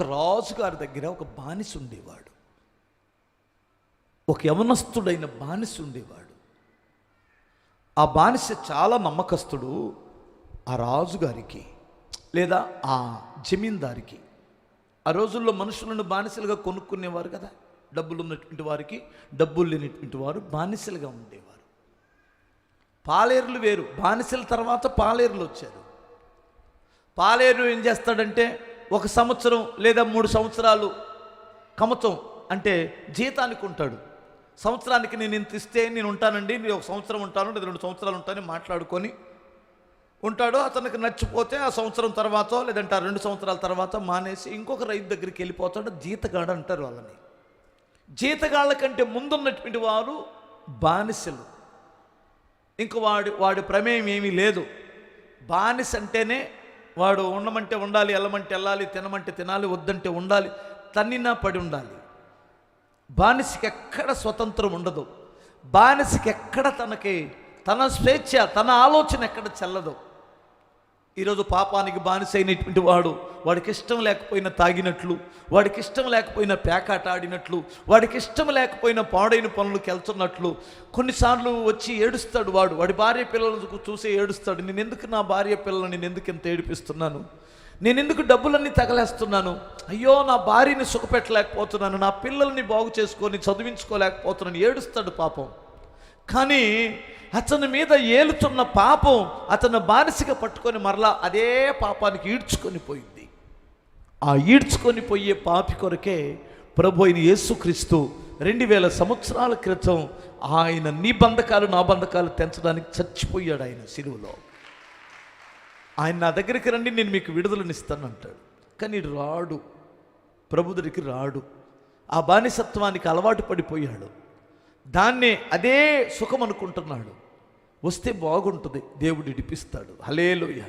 ఒక రాజుగారి దగ్గర ఒక బానిస ఉండేవాడు. ఒక యవనస్తుడైన బానిస ఉండేవాడు. ఆ బానిస చాలా నమ్మకస్తుడు. ఆ రాజుగారికి లేదా ఆ జమీందారికి. ఆ రోజుల్లో మనుషులను బానిసలుగా కొనుక్కునేవారు కదా. డబ్బులు ఉన్నటువంటి వారికి డబ్బులు లేనటువంటి వారు బానిసలుగా ఉండేవారు. పాలేరులు వేరు. బానిసల తర్వాత పాలేరులు వచ్చారు. పాలేరు ఏం చేస్తాడంటే ఒక సంవత్సరం లేదా మూడు సంవత్సరాలు కమతం అంటే జీతానికి ఉంటాడు. సంవత్సరానికి నేను ఇంత ఇస్తే నేను ఉంటానండి నేను ఒక సంవత్సరం ఉంటాను లేదా రెండు సంవత్సరాలు ఉంటానని మాట్లాడుకొని ఉంటాడు. అతనికి నచ్చిపోతే ఆ సంవత్సరం తర్వాత లేదంటే ఆ రెండు సంవత్సరాల తర్వాత మానేసి ఇంకొక రైతు దగ్గరికి వెళ్ళిపోతాడు. జీతగాడు అంటారు వాళ్ళని. జీతగాళ్ళ కంటే ముందున్నటువంటి వారు బానిసలు. ఇంక వాడి వాడి ప్రమేయం ఏమీ లేదు. బానిస అంటేనే వాడు ఉండమంటే ఉండాలి వెళ్ళమంటే వెళ్ళాలి తినమంటే తినాలి వద్దంటే ఉండాలి తన్నినా పడి ఉండాలి. బానిసకి ఎక్కడ స్వతంత్రం ఉండదు. బానిసకి ఎక్కడ తనకి తన స్వేచ్ఛ తన ఆలోచన ఎక్కడ చెల్లదు. ఈరోజు పాపానికి బానిస అయినటువంటి వాడు వాడికి ఇష్టం లేకపోయినా తాగినట్లు వాడికి ఇష్టం లేకపోయినా పేకాట ఆడినట్లు వాడికి ఇష్టం లేకపోయినా పాడైన పనులకు వెళ్తున్నట్లు కొన్నిసార్లు వచ్చి ఏడుస్తాడు వాడు. వాడి భార్య పిల్లలను చూసి ఏడుస్తాడు. నేను ఎందుకు నా భార్య పిల్లలను నేను ఎందుకు ఇంత ఏడిపిస్తున్నాను? నేను ఎందుకు డబ్బులన్నీ తగలేస్తున్నాను? అయ్యో నా భార్యని సుఖపెట్టలేకపోతున్నాను. నా పిల్లల్ని బాగు చేసుకొని చదివించుకోలేకపోతున్నాను. ఏడుస్తాడు పాపం. కానీ అతని మీద ఏలుతున్న పాపం అతను బానిసగా పట్టుకొని మరలా అదే పాపానికి ఈడ్చుకొని పోయింది. ఆ ఈడ్చుకొని పోయే పాపి కొరకే ప్రభు అయిన యేసుక్రీస్తు రెండు వేల సంవత్సరాల క్రితం ఆయన నీ బంధకాలు నా బంధకాలు తెంచడానికి చచ్చిపోయాడు ఆయన సిలువలో. ఆయన నా దగ్గరికి రండి నేను మీకు విడుదలనిస్తాను అంటాడు కానీ రాడు. ప్రభు దగ్గరికి రాడు. ఆ బానిసత్వానికి అలవాటు పడిపోయాడు. దాన్నే అదే సుఖం అనుకుంటున్నాడు. వస్తే బాగుంటుంది. దేవుడు ఇడిపిస్తాడు. హలేలోయ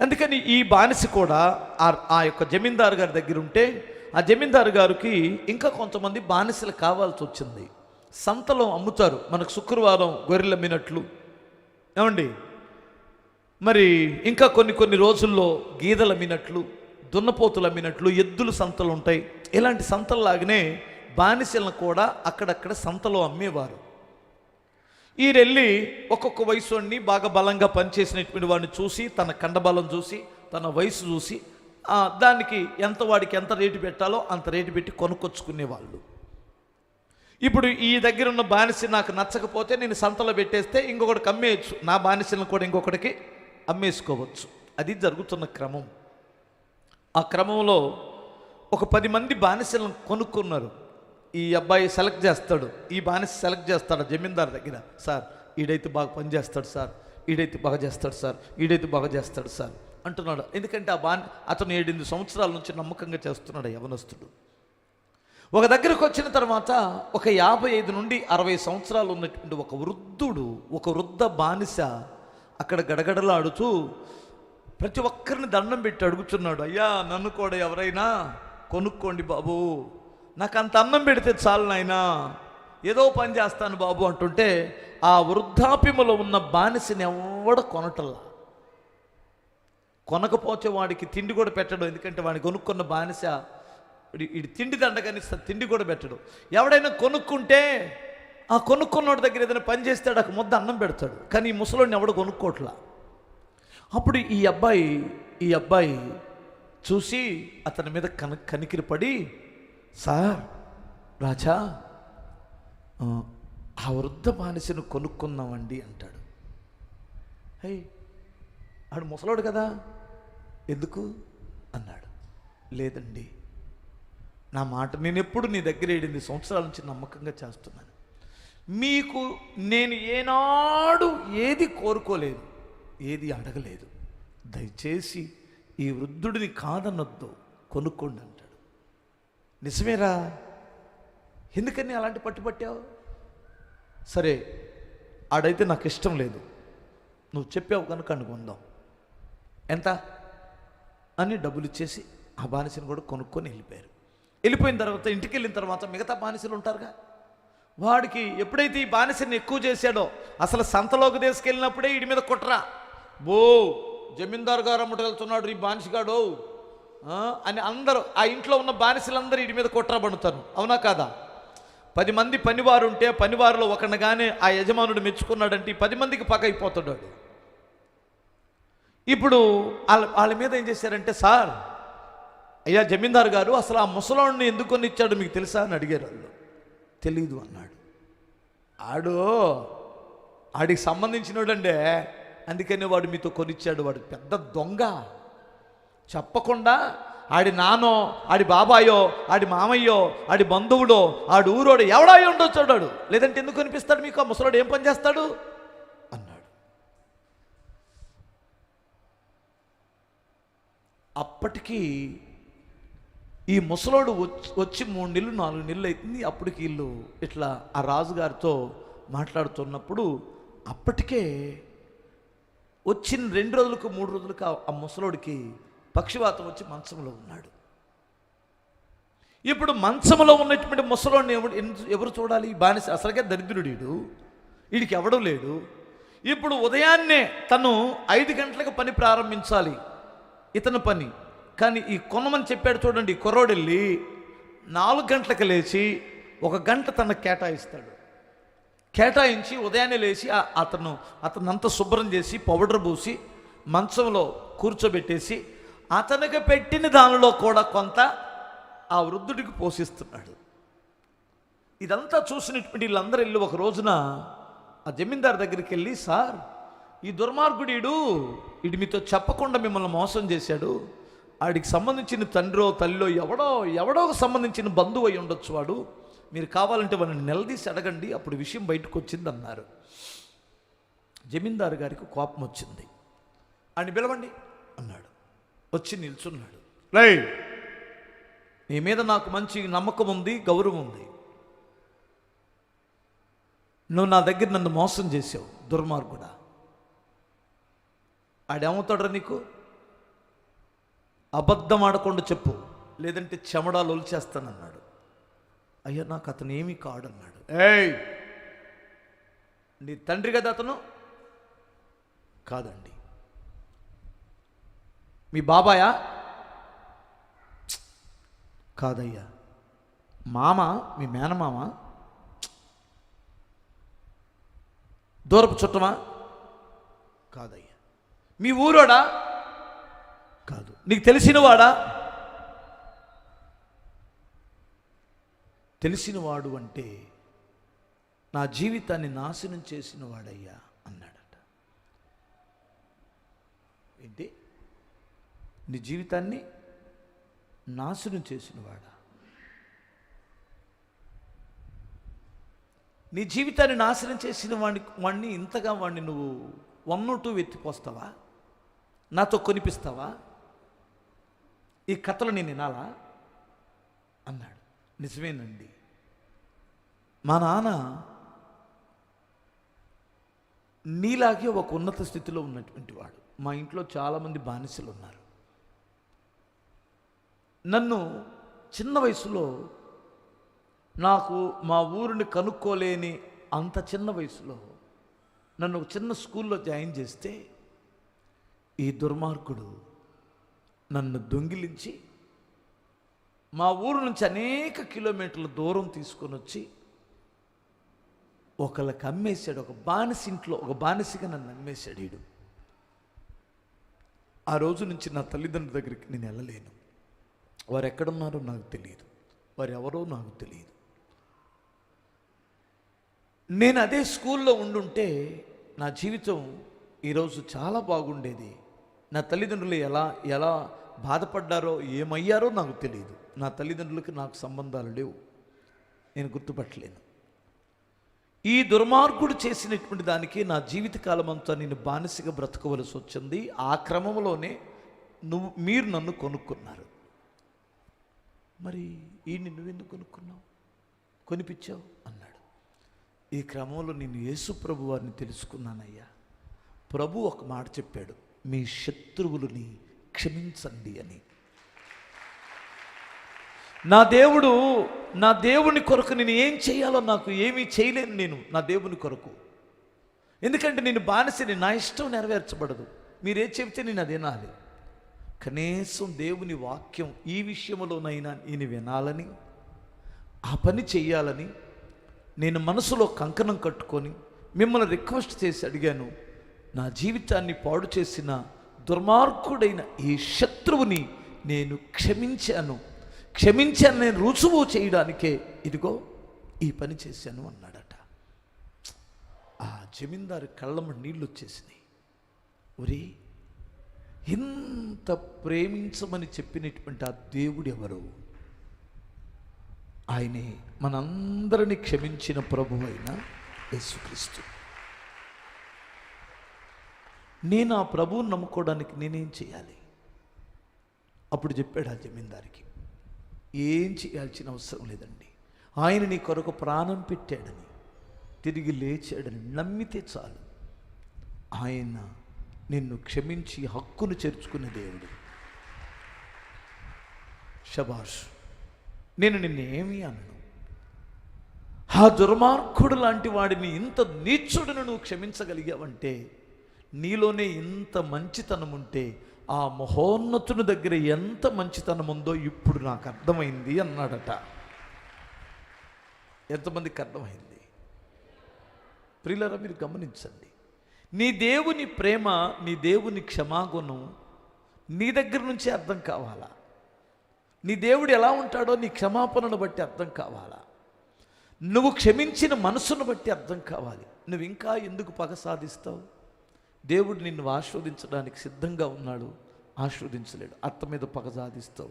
అందుకని ఈ బానిస కూడా ఆ ఆ యొక్క జమీందారు గారి దగ్గర ఉంటే ఆ జమీందారు గారికి ఇంకా కొంతమంది బానిసలు కావాల్సి వచ్చింది. సంతలో అమ్ముతారు. మనకు శుక్రవారం గొర్రెలు అమ్మినట్లు. ఏమండి? మరి ఇంకా కొన్ని కొన్ని రోజుల్లో గీదలు అమ్మినట్లు దున్నపోతులు అమ్మినట్లు ఎద్దులు సంతలు ఉంటాయి. ఇలాంటి సంతల్లాగానే బానిసలను కూడా అక్కడక్కడ సంతలో అమ్మేవారు. ఈరెళ్ళి ఒక్కొక్క వయసుని బాగా బలంగా పనిచేసినటువంటి వాడిని చూసి తన కండబలం చూసి తన వయసు చూసి దానికి ఎంత వాడికి ఎంత రేటు పెట్టాలో అంత రేటు పెట్టి కొనుక్కొచ్చుకునేవాళ్ళు. ఇప్పుడు ఈ దగ్గర ఉన్న బానిస నాకు నచ్చకపోతే నేను సంతలో పెట్టేస్తే ఇంకొకటికి అమ్మేయచ్చు. నా బానిసలను కూడా ఇంకొకటికి అమ్మేసుకోవచ్చు. అది జరుగుతున్న క్రమం. ఆ క్రమంలో ఒక పది మంది బానిసలను కొనుక్కున్నారు. ఈ అబ్బాయి సెలెక్ట్ చేస్తాడు. ఈ బానిస సెలెక్ట్ చేస్తాడు జమీందార్ దగ్గర. సార్ ఈడైతే బాగా పని చేస్తాడు సార్. ఈడైతే బాగా చేస్తాడు సార్. ఈడైతే బాగా చేస్తాడు సార్. అంటున్నాడు. ఎందుకంటే ఆ బాని అతను ఏడెనిమిది సంవత్సరాల నుంచి నమ్మకంగా చేస్తున్నాడు యవనస్తుడు. ఒక దగ్గరకు వచ్చిన తర్వాత ఒక యాభై ఐదు నుండి అరవై సంవత్సరాలు ఉన్నటువంటి ఒక వృద్ధుడు ఒక వృద్ధ బానిస అక్కడ గడగడలాడుతూ ప్రతి ఒక్కరిని దండం పెట్టి అడుగుతున్నాడు. అయ్యా నన్ను కూడా ఎవరైనా కొనుక్కోండి బాబు. నాకు అంత అన్నం పెడితే చాలు నాయనా. ఏదో పని చేస్తాను బాబు అంటుంటే ఆ వృద్ధాప్యములో ఉన్న బానిసని ఎవడ కొనటల్లా? కొనకపోతే వాడికి తిండి కూడా పెట్టడం ఎందుకంటే వాడిని కొనుక్కున్న బానిస ఇది తిండి దండగాని తిండి కూడా పెట్టడు. ఎవడైనా కొనుక్కుంటే ఆ కొనుక్కున్నోడి దగ్గర ఏదైనా పని చేస్తాడు ఒక ముద్ద అన్నం పెడతాడు కానీ ఈ ముసలోడిని ఎవడు కొనుక్కోట్లా అప్పుడు ఈ అబ్బాయి ఈ అబ్బాయి చూసి అతని మీద కన కనికిరి పడి సార్ రాజా ఆ, వృద్ధ బానిసను కొనుక్కున్నామండి అంటాడు. హై ఆడు ముసలోడు కదా ఎందుకు? అన్నాడు. లేదండి నా మాట నేను ఎప్పుడు నీ దగ్గర ఏడింది సంవత్సరాల నుంచి నమ్మకంగా చేస్తున్నాను. మీకు నేను ఏనాడు ఏది కోరుకోలేదు ఏది అడగలేదు. దయచేసి ఈ వృద్ధుడిని కాదనొద్దు కొనుక్కోండి నిజమేరా? ఎందుకని అలాంటి పట్టుపట్టావు సరే ఆడైతే నాకు ఇష్టం లేదు. నువ్వు చెప్పావు కనుక అనుకుందాం. ఎంత? అని డబ్బులు ఇచ్చేసి ఆ బానిసను కూడా కొనుక్కొని వెళ్ళిపోయారు. వెళ్ళిపోయిన తర్వాత ఇంటికి వెళ్ళిన తర్వాత మిగతా బానిసలు ఉంటారుగా? వాడికి ఎప్పుడైతే ఈ బానిసని ఎక్కువ చేశాడో అసలు సంతలోకి తీసుకెళ్ళినప్పుడే వీడి మీద కుట్రా. బో జమీందారు గారు అమ్మటెళ్తున్నాడు ఈ బానిసగాడు. అని అందరూ ఆ ఇంట్లో ఉన్న బానిసలందరూ వీడి మీద కుట్ర పడుతారు అవునా కాదా? పది మంది పనివారు ఉంటే పనివారిలో ఒకనగానే ఆ యజమానుడు మెచ్చుకున్నాడంటే ఈ పది మందికి పగ అయిపోతాడు వాడు. ఇప్పుడు వాళ్ళ వాళ్ళ మీద ఏం చేశారంటే సార్ అయ్యా జమీందారు గారు అసలు ఆ ముసలాడిని ఎందుకు కొనిచ్చాడు మీకు తెలుసా? అని అడిగారు వాళ్ళు. తెలీదు అన్నాడు. ఆడు ఆడికి సంబంధించినోడండే అందుకనే వాడు మీతో కొనిచ్చాడు వాడు పెద్ద దొంగ. చెప్పకుండా ఆడి నానో ఆడి బాబాయో ఆడి మామయ్యో ఆడి బంధువుడో ఆడి ఊరోడు ఎవడాయి ఉండొచ్చాడు లేదంటే ఎందుకు అనిపిస్తాడు మీకు? ఆ ముసలాడు ఏం పని చేస్తాడు? అన్నాడు. అప్పటికీ ఈ ముసలోడు వచ్చి వచ్చి మూడు నెలలు నాలుగు నెలలు అవుతుంది అప్పటికి వీళ్ళు ఇట్లా ఆ రాజుగారితో మాట్లాడుతున్నప్పుడు అప్పటికే వచ్చిన రెండు రోజులకు మూడు రోజులకు ఆ ముసలోడికి పక్షివాతం వచ్చి మంచంలో ఉన్నాడు. ఇప్పుడు మంచంలో ఉన్నటువంటి ముసలోడిని ఎవరు ఎవరు చూడాలి? బానిస అసలుకే దరిద్రుడు వీడు వీడికి ఎవడూ లేడు. ఇప్పుడు ఉదయాన్నే తను ఐదు గంటలకు పని ప్రారంభించాలి. ఇతని పని. కానీ ఈ కొనమని చెప్పాడు చూడండి కుర్రోడెళ్ళి వెళ్ళి నాలుగు గంటలకు లేచి ఒక గంట తనకు కేటాయిస్తాడు. కేటాయించి ఉదయాన్నే లేచి ఆ- అతను అతనంతా శుభ్రం చేసి పౌడర్ పూసి మంచంలో కూర్చోబెట్టేసి అతనికి పెట్టిన దానిలో కూడా కొంత ఆ వృద్ధుడికి పోషిస్తున్నాడు. ఇదంతా చూసినటువంటి వీళ్ళందరూ వెళ్ళి ఒక రోజున ఆ జమీందారు దగ్గరికి వెళ్ళి సార్ ఈ దుర్మార్గుడు ఇడు మీతో చెప్పకుండా మిమ్మల్ని మోసం చేశాడు. ఆడికి సంబంధించిన తండ్రో తల్లిలో ఎవడో ఎవడో సంబంధించిన బంధువు అయి ఉండొచ్చు వాడు. మీరు కావాలంటే వాళ్ళని నిలదీసి అడగండి అప్పుడు విషయం బయటకు వచ్చింది అన్నారు. జమీందారు గారికి కోపం వచ్చింది. అని పిలవండి అన్నాడు. వచ్చి నిల్చున్నాడు. లై. నీ మీద నాకు మంచి నమ్మకం ఉంది గౌరవం ఉంది. నువ్వు నా దగ్గర నన్ను మోసం చేసావు దుర్మార్గుడా. ఆడేమవుతాడ్రా నీకు? అబద్ధం ఆడకుండా చెప్పు లేదంటే చెమడాలు ఒలిచేస్తానన్నాడు. అయ్యా నాకు అతను ఏమీ కాడన్నాడు. ఏయ్. నీ తండ్రి కదా అతను? కాదండి. మీ బాబాయా? కాదయ్యా. మామ మీ మేనమామ? దూరపు చుట్టమా? కాదయ్యా. మీ ఊరోడా? కాదు. నీకు తెలిసినవాడా? తెలిసినవాడు అంటే నా జీవితాన్ని నాశనం చేసిన వాడయ్యా అన్నాడట. ఏంటి? నీ జీవితాన్ని నాశనం చేసినవాడా? నీ జీవితాన్ని నాశనం చేసిన వాడిని వాడిని ఇంతగా వాడిని నువ్వు వన్ టూ ఎత్తిపోస్తావా? నాతో కొనిపిస్తావా? ఈ కథలు నేను వినాలా? అన్నాడు. నిజమేనండి. మా నాన్న నీలాగే ఒక ఉన్నత స్థితిలో ఉన్నటువంటి వాడు. మా ఇంట్లో చాలామంది బానిసలు ఉన్నారు నన్ను చిన్న వయసులో నాకు మా ఊరిని కనుక్కోలేని అంత చిన్న వయసులో నన్ను ఒక చిన్న స్కూల్లో జాయిన్ చేస్తే ఈ దుర్మార్గుడు నన్ను దొంగిలించి మా ఊరు నుంచి అనేక కిలోమీటర్ల దూరం తీసుకొని వచ్చి ఒకళ్ళకి అమ్మేశాడు ఒక బానిస ఇంట్లో ఒక బానిసగా నన్ను అమ్మేశాడు వీడు ఆ రోజు నుంచి నా తల్లిదండ్రుల దగ్గరికి నేను వెళ్ళలేను. వారు ఎక్కడున్నారో నాకు తెలియదు. వారు ఎవరో నాకు తెలియదు. నేను అదే స్కూల్లో ఉండుంటే నా జీవితం ఈరోజు చాలా బాగుండేది. నా తల్లిదండ్రులు ఎలా ఎలా బాధపడ్డారో ఏమయ్యారో నాకు తెలియదు. నా తల్లిదండ్రులకి నాకు సంబంధాలు లేవు. నేను గుర్తుపట్టలేను. ఈ దుర్మార్గుడు చేసినటువంటి దానికి నా జీవితకాలం అంతా నేను బానిసగా బ్రతకవలసి వచ్చింది. ఆ క్రమంలోనే నువ్వు మీరు నన్ను కొనుక్కున్నారు. మరి ఈ నువ్వెందుకు కొనుక్కున్నావు? కొనిపించావు? అన్నాడు. ఈ క్రమంలో నేను యేసు ప్రభు వారిని తెలుసుకున్నానయ్యా. ప్రభు ఒక మాట చెప్పాడు మీ శత్రువులని క్షమించండి అని. నా దేవుడు నా దేవుని కొరకు నేను ఏం చేయాలో నాకు ఏమీ చేయలేను నేను నా దేవుని కొరకు. ఎందుకంటే నేను బానిసని నా ఇష్టం నెరవేర్చబడదు. మీరే చెబితే నేను అది వినాలి కనీసం దేవుని వాక్యం ఈ విషయంలోనైనా నేను వినాలని ఆ పని చేయాలని నేను మనసులో కంకణం కట్టుకొని మిమ్మల్ని రిక్వెస్ట్ చేసి అడిగాను నా జీవితాన్ని పాడు చేసిన దుర్మార్గుడైన ఈ శత్రువుని నేను క్షమించాను. క్షమించాను నేను రుజువు చేయడానికే ఇదిగో ఈ పని చేశాను అన్నాడట. ఆ జమీందారు కళ్ళమ్మ నీళ్ళు వచ్చేసినాయి. ఒరే ఇంత ప్రేమించమని చెప్పినటువంటి ఆ దేవుడు ఎవరు? ఆయనే మనందరిని క్షమించిన ప్రభు అయిన యేసుక్రీస్తు. నేను ఆ ప్రభువుని నమ్ముకోవడానికి నేనేం చేయాలి? అప్పుడు చెప్పాడు ఆ జమీందారికి ఏం చేయాల్సిన అవసరం లేదండి. ఆయన నీ కొరకు ప్రాణం పెట్టాడని తిరిగి లేచాడని నమ్మితే చాలు. ఆయన నిన్ను క్షమించి హక్కును చేర్చుకునే దేవుడు. షబాష్ నేను నిన్నేమీ అనను. ఆ దుర్మార్గుడు లాంటి వాడిని ఇంత నీచుడును నువ్వు క్షమించగలిగావంటే నీలోనే ఇంత మంచితనం ఉంటే ఆ మహోన్నతుని దగ్గర ఎంత మంచితనం ఉందో ఇప్పుడు నాకు అర్థమైంది అన్నాడట. ఎంతమందికి అర్థమైంది? ప్రియులరా మీరు గమనించండి. నీ దేవుని ప్రేమ నీ దేవుని క్షమాగుణం నీ దగ్గర నుంచి అర్థం కావాలా? నీ దేవుడు ఎలా ఉంటాడో నీ క్షమాపణను బట్టి అర్థం కావాలా? నువ్వు క్షమించిన మనసును బట్టి అర్థం కావాలి. నువ్వు ఇంకా ఎందుకు పగ సాధిస్తావు? దేవుడు నిన్ను ఆస్వాదించడానికి సిద్ధంగా ఉన్నాడు. ఆస్వాదించలేడు అత్త మీద పగ సాధిస్తావు.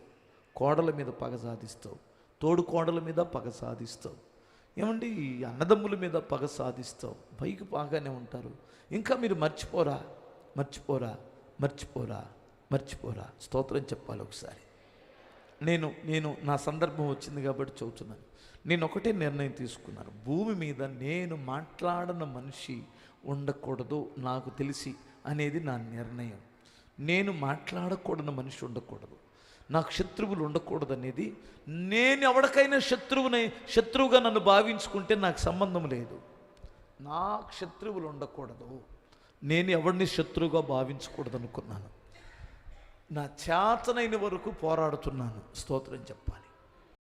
కోడల మీద పగ సాధిస్తావు. తోడు కోడల మీద పగ సాధిస్తావు. ఏమండి ఈ అన్నదమ్ముల మీద పగ సాధిస్తావు పైకి బాగానే ఉంటారు. ఇంకా మీరు మర్చిపోరా? మర్చిపోరా? మర్చిపోరా? మర్చిపోరా? స్తోత్రం చెప్పాలి ఒకసారి. నేను నేను నా సందర్భం వచ్చింది కాబట్టి చెబుతున్నాను. నేను ఒకటే నిర్ణయం తీసుకున్నాను. భూమి మీద నేను మాట్లాడిన మనిషి ఉండకూడదు నాకు తెలిసి అనేది నా నిర్ణయం. నేను మాట్లాడకూడని మనిషి ఉండకూడదు. నాకు శత్రువులు ఉండకూడదనేది నేను ఎవరికైనా శత్రువుని శత్రువుగా నన్ను భావించుకుంటే నాకు సంబంధం లేదు. నాకు శత్రువులు ఉండకూడదు. నేను ఎవరిని శత్రువుగా భావించకూడదు అనుకున్నాను నా చేతనైన వరకు పోరాడుతున్నాను. స్తోత్రం చెప్పాలి.